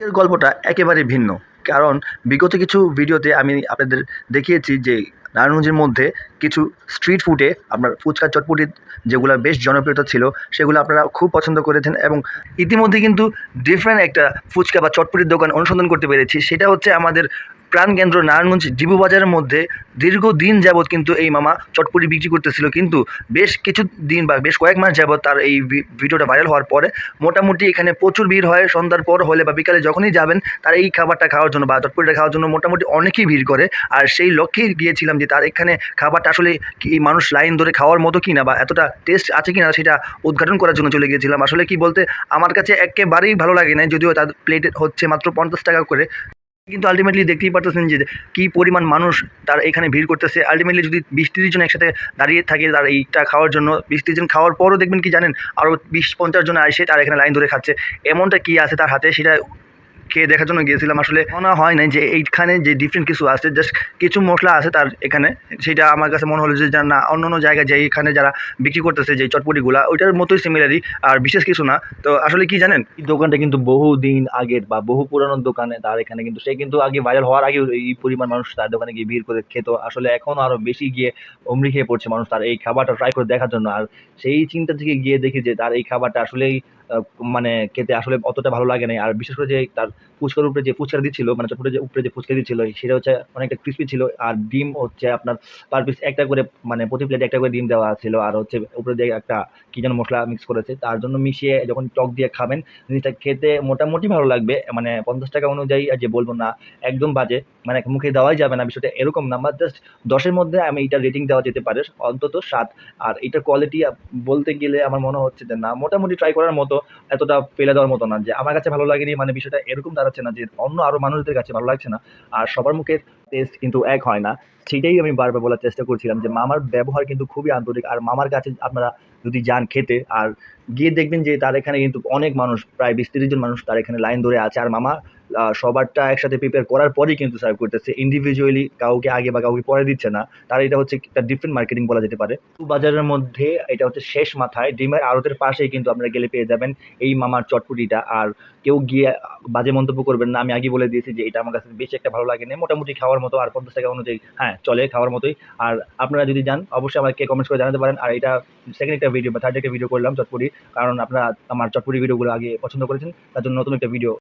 এর গল্পটা একেবারে ভিন্ন। কারণ বিগত কিছু ভিডিওতে আমি আপনাদের দেখিয়েছি যে নারায়ণগঞ্জের মধ্যে কিছু স্ট্রিট ফুডে আপনার ফুচকা চটপটি যেগুলো বেশ জনপ্রিয়তা ছিল, সেগুলো আপনারা খুব পছন্দ করেছেন এবং ইতিমধ্যে কিন্তু ডিফারেন্ট একটা ফুচকা বা চটপটির দোকান অনুসন্ধান করতে পেরেছি। সেটা হচ্ছে আমাদের প্রাণকেন্দ্র নারায়ণগঞ্জ ডিবু বাজারের মধ্যে দীর্ঘদিন যাবৎ কিন্তু এই মামা চটপটি বিক্রি করতেছিল। কিন্তু বেশ কিছু দিন বা বেশ কয়েক মাস যাবৎ তার এই ভিডিওটা ভাইরাল হওয়ার পরে মোটামুটি এখানে প্রচুর ভিড় হয়। সন্ধ্যার পর হলে বা বিকালে যখনই যাবেন, তার এই খাবারটা খাওয়ার জন্য বা চটপটিটা খাওয়ার জন্য মোটামুটি অনেকেই ভিড় করে। আর সেই লক্ষ্যেই গিয়েছিলাম যে তার এখানে খাবারটা আসলে কি মানুষ লাইন ধরে খাওয়ার মতো কিনা বা এতটা টেস্ট আছে কিনা সেটা উদ্ঘাটন করার জন্য চলে গিয়েছিলাম। আসলে কি বলতে, আমার কাছে একেবারেই ভালো লাগে না যদিও তার প্লেট হচ্ছে মাত্র পঞ্চাশ টাকা করে। কিন্তু আলটিমেটলি দেখতেই পারতেছেন যে কী পরিমাণ মানুষ তার এখানে ভিড় করতেছে। আলটিমেটলি যদি বিশ তিরিশ জন একসাথে দাঁড়িয়ে থাকে তার এইটা খাওয়ার জন্য, বিশ তিরিশ জন খাওয়ার পরও দেখবেন কি জানেন? আরও বিশ পঞ্চাশ জন আসে, তার এখানে লাইন ধরে খাচ্ছে। এমনটা কি আছে তার হাতে? সেটা খেয়ে দেখার জন্য গিয়েছিলাম। আসলে মনে হয় না যে এইখানে যে ডিফারেন্ট কিছু আছে জাস্ট কিছু মশলা আছে তার এখানে। সেটা আমার কাছে মনে হলো যে না, অন্য অন্য জায়গায় যে এখানে যারা বিক্রি করতেছে যে চটপটিগুলা, ওইটার মতোই সিমিলারই আর বিশেষ কিছু না। তো আসলে কি জানেন? এই দোকানটা কিন্তু বহু দিন আগের বা বহু পুরানো দোকানে তার এখানে কিন্তু, সে কিন্তু আগে ভাইরাল হওয়ার আগে এই পরিমাণ মানুষ তার দোকানে গিয়ে ভিড় করে খেত। আসলে এখন আরও বেশি গিয়ে অমরি খেয়ে পড়ছে মানুষ তার এই খাবারটা ট্রাই করে দেখার জন্য। আর সেই চিন্তা থেকে গিয়ে দেখি যে তার এই খাবারটা আসলেই মানে খেতে আসলে অতটা ভালো লাগে না আর বিশেষ করে যে তার ফুচকার উপরে যে ফুচকা দিচ্ছিল মানে চটপটে যে উপরে যে ফুচকা দিচ্ছিল সেটা হচ্ছে অনেকটা ক্রিস্পি ছিল। আর ডিম হচ্ছে আপনার পার পিস একটা করে মানে প্রতি প্লেটে একটা করে ডিম দেওয়া ছিল। আর হচ্ছে উপরে যে একটা কি যেন মশলা মিক্স করেছে, তার জন্য মিশিয়ে যখন টক দিয়ে খাবেন, জিনিসটা খেতে মোটামুটি ভালো লাগবে। মানে পঞ্চাশ টাকা অনুযায়ী যে বলব না, একদম বাজে। মানে মুখে দেওয়াই যাবে না বিষয়টা এরকম না। বা জাস্ট দশের মধ্যে আমি এটা রেটিং দেওয়া যেতে পারে, অন্তত সাত। আর এটার কোয়ালিটি বলতে গেলে আমার মনে হচ্ছে যে না, মোটামুটি ট্রাই করার মতো। এতটা ফেলে দেওয়ার মতো না, যে আমার কাছে ভালো লাগেনি মানে বিষয়টা এরকম দাঁড়াচ্ছে না, যে অন্য আরও মানুষদের কাছে ভালো লাগছে না, আর সবার মুখে টেস্ট কিন্তু এক হয় না। সেটাই আমি বারবার বলার চেষ্টা করছিলাম, যে মামার ব্যবহার কিন্তু খুবই আন্তরিক, আর মামার কাছে আপনারা যদি যান খেতে, আর গিয়ে দেখবেন যে তার এখানে কিন্তু অনেক মানুষ, প্রায় বিশ তিরিশ জন মানুষ তার এখানে লাইন ধরে আছে, আর মামা সবারটা একসাথে প্রিপেয়ার করার পরেই কিন্তু সার্ভ করতেছে। ইন্ডিভিজুয়ালি কাউকে আগে বা কাউকে পরে দিচ্ছে না। তার এটা হচ্ছে একটা ডিফারেন্ট মার্কেটিং বলা যেতে পারে। বাজারের মধ্যে এটা হচ্ছে শেষ মাথায়। ডিমের আড়তের পাশেই কিন্তু আপনারা গেলে পেয়ে যাবেন এই মামার চটপটিটা। আর কেউ গিয়ে বাজে মন্তব্য করবেন না। আমি আগে বলে দিয়েছি যে এটা আমার কাছে বেশি একটা ভালো লাগে না মোটামুটি খাওয়ার মতো আর পঞ্চাশ টাকা অনুযায়ী হ্যাঁ চলে খাওয়ার মতোই। আর আপনারা যদি যান, অবশ্যই আমাকে কমেন্টস করে জানাতে পারেন। আর এটা সেকেন্ড একটা ভিডিও বা থার্ড একটা ভিডিও করলাম চটপটি। কারণ আপনারা আমার চটপটি ভিডিওগুলো আগে পছন্দ করেছেন, তার জন্য নতুন একটা ভিডিও